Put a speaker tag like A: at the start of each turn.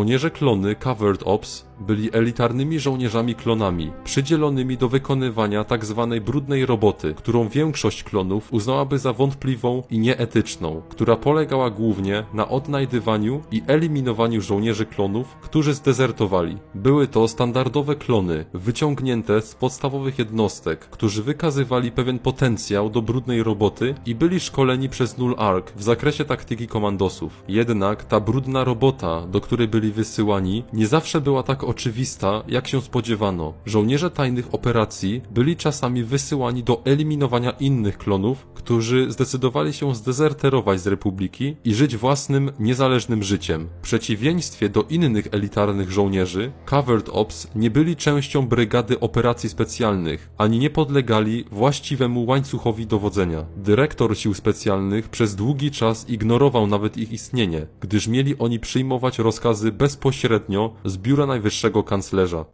A: Żołnierze klony Covered Ops byli elitarnymi żołnierzami klonami, przydzielonymi do wykonywania tzw. brudnej roboty, którą większość klonów uznałaby za wątpliwą i nieetyczną, która polegała głównie na odnajdywaniu i eliminowaniu żołnierzy klonów, którzy zdezertowali. Były to standardowe klony, wyciągnięte z podstawowych jednostek, którzy wykazywali pewien potencjał do brudnej roboty i byli szkoleni przez Null Arc w zakresie taktyki komandosów. Jednak ta brudna robota, do której byli wysyłani, nie zawsze była tak oczywista, jak się spodziewano. Żołnierze tajnych operacji byli czasami wysyłani do eliminowania innych klonów, którzy zdecydowali się zdezerterować z Republiki i żyć własnym, niezależnym życiem. W przeciwieństwie do innych elitarnych żołnierzy, Covered Ops nie byli częścią brygady operacji specjalnych, ani nie podlegali właściwemu łańcuchowi dowodzenia. Dyrektor sił specjalnych przez długi czas ignorował nawet ich istnienie, gdyż mieli oni przyjmować rozkazy bezpośrednio z biura najwyższego kanclerza.